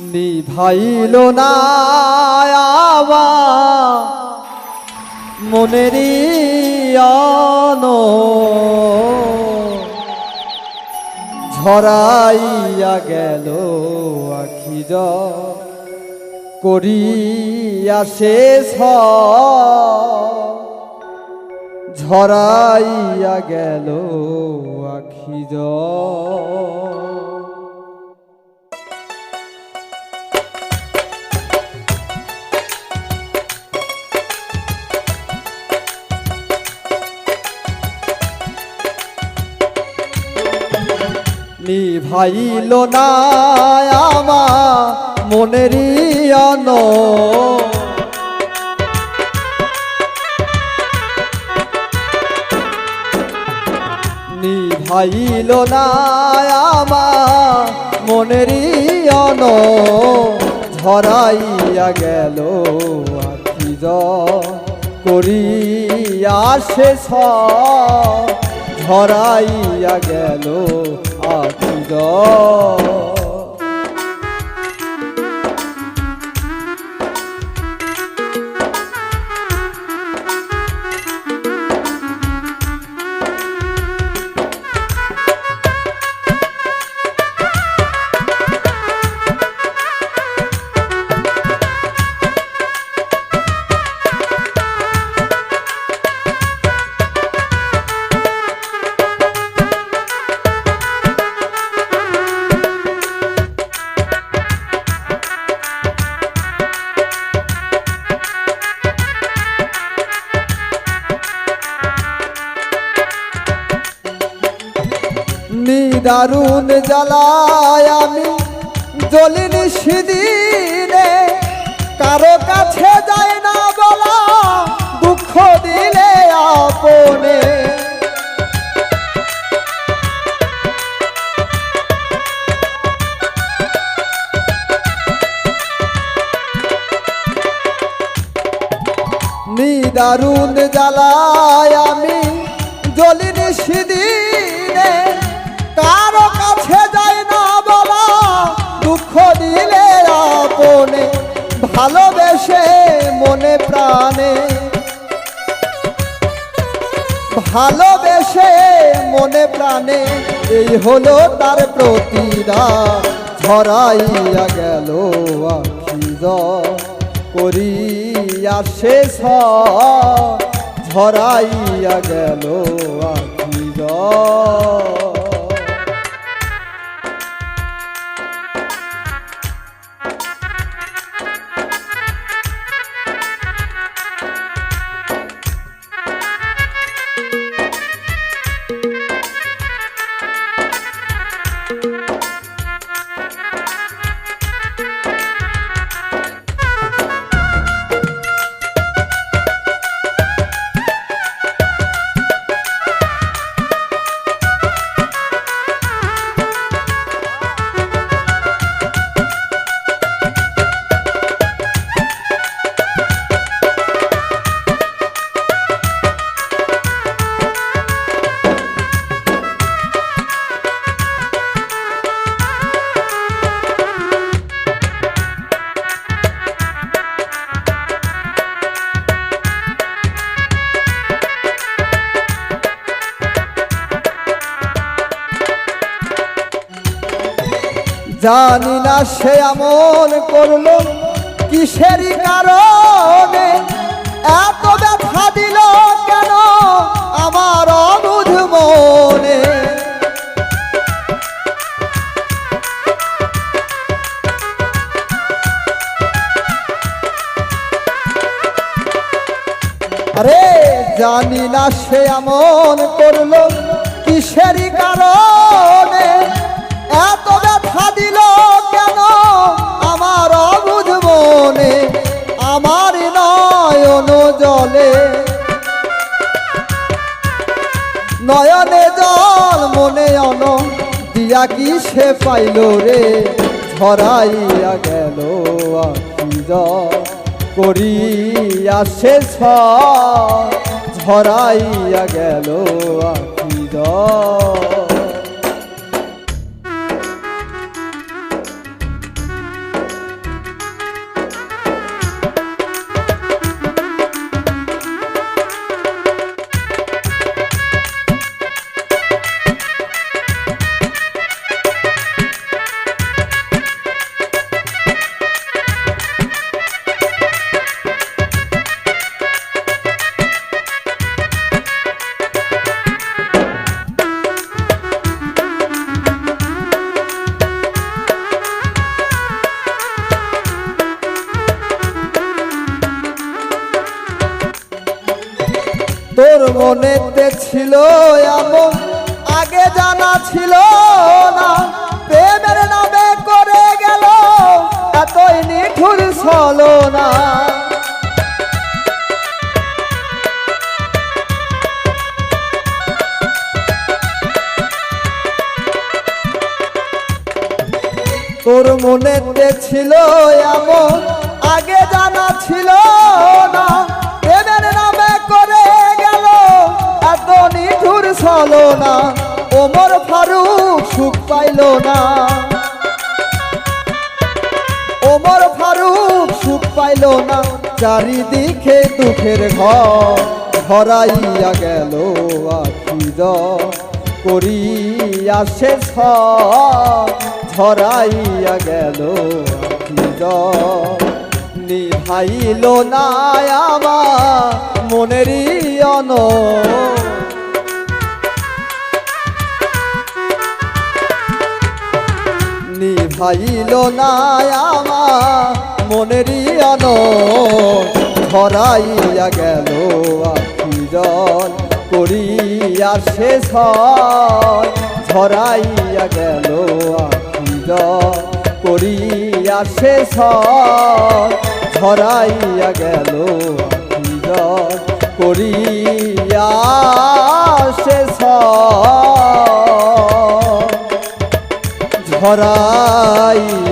নিভাইল না আন ঝরাইয়া গেল আখি করিয়া শেষ ঝরাইয়া গেল আখি নিভাইল না আমার মনেরই নিভাইল না আমার মনেরই অন ঝরাইয়া গেল করিয়া শেষ। ঝরাইয়া গেল আখি নিদারুণ জ্বালায় আমি। জ্বলিনি সেদিনে, কারও কাছে যায় না বলা, দুঃখ দিলে আপনে। নিদারুণ জ্বালায় আমি, জ্বলিনি সেদিনে কারও কাছে যায় না বলা দুঃখ দিলে আপনে, ভালোবেসে মনে প্রাণে। ভালোবেসে মনে প্রাণে, এই হলো তার প্রতিদান। ঝরাইয়া গেল আখি করিয়া শেষ ঝরাইয়া গেল আখি জানি না সে এমন করল কিসেরই কারণে? এত ব্যথা দিল কেন আমার অবুধ মনে? আরে, জানি না সে এমন করল কিসেরই কারণে? এত ব্যথা দিল কেন? আমার অবুধ মনে, আমার নয়ন জলে। নয়নে জল মনে অন, দিয়া কি সে পাইল রে? ঝরাইয়া গেল জল, করিয়া শেষ ঝরাইয়া গেল আখি জল। তোর মনেতে ছিল এমন, আগে জানা ছিল না। প্রেমের নামে করে গেল, এতই নিঠুর ছলো না তোর মনেতে ছিল এমন, আগে জানা ছিল না। ছলো না, ওমর ফারুক সুখ পাইল না। ওমর ফারুক সুখ পাইল না, চারিদিকে দুঃখের ঘর ভরাইয়া গেল করিয়া শেষ ধরাইয়া গেল আখি নিভাইল না আমার মনেরই অন নিভাইল না আমার মনেরই ধরাইয়া গেল আখি জল, করিয়া শেষ হয়। ধরাইয়া গেল আখি জল, করিয়া শেষ হয়। ধরাইয়া গেল আখি জল, করিয়া শেষ গেল